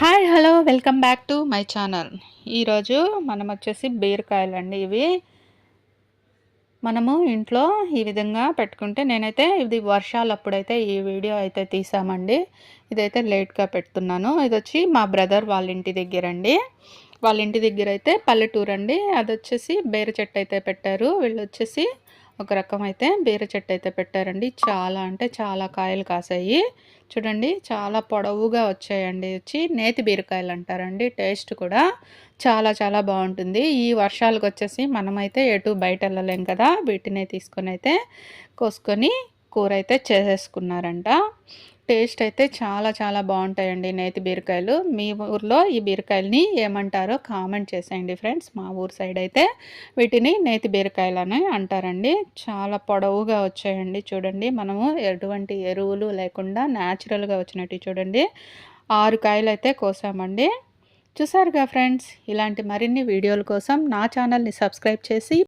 Hi hello welcome back to my channel. ఈరోజు మనం వచ్చేసి బీరకాయలు అండి ఇవి. మనము ఇంట్లో ఈ విధంగా పెట్టుకుంటే నేనైతే ఇది వర్షాలు అప్పుడైతే ఈ వీడియో అయితే తీసామండి. ఇదైతే లేట్గా పెడుతున్నాను. ఇది వచ్చి మా బ్రదర్ వాళ్ళ ఇంటి దగ్గర అండి వాళ్ళ ఇంటి దగ్గర అయితే పల్లెటూరు అండి అది వచ్చేసి బేర చెట్టు అయితే పెట్టారు. వీళ్ళు వచ్చేసి ఒక రకం అయితే బీర చెట్టు అయితే పెట్టారండి. చాలా అంటే చాలా కాయలు కాసాయి. చూడండి చాలా పొడవుగా వచ్చాయండి. వచ్చి నేతి బీరకాయలు అంటారండి. టేస్ట్ కూడా చాలా చాలా బాగుంటుంది. ఈ వర్షాలకు వచ్చేసి మనమైతే ఎటు బయట వెళ్ళలేం కదా. వీటినే తీసుకొని అయితే కోసుకొని కూర అయితే చేసేసుకున్నారంట. టేస్ట్ అయితే చాలా చాలా బాగుంటాయండి నేతి బీరకాయలు. మీ ఊర్లో ఈ బీరకాయలని ఏమంటారో కామెంట్ చేసేయండి ఫ్రెండ్స్. మా ఊరు సైడ్ అయితే వీటిని నేతి బీరకాయలు అని అంటారండి. చాలా పొడవుగా వచ్చాయండి చూడండి. మనము ఎటువంటి ఎరువులు లేకుండా న్యాచురల్గా వచ్చినట్టు చూడండి. ఆరు కాయలు అయితే కోసామండి. చూసారుగా ఫ్రెండ్స్ ఇలాంటి మరిన్ని వీడియోల కోసం నా ఛానల్ని సబ్స్క్రైబ్ చేసి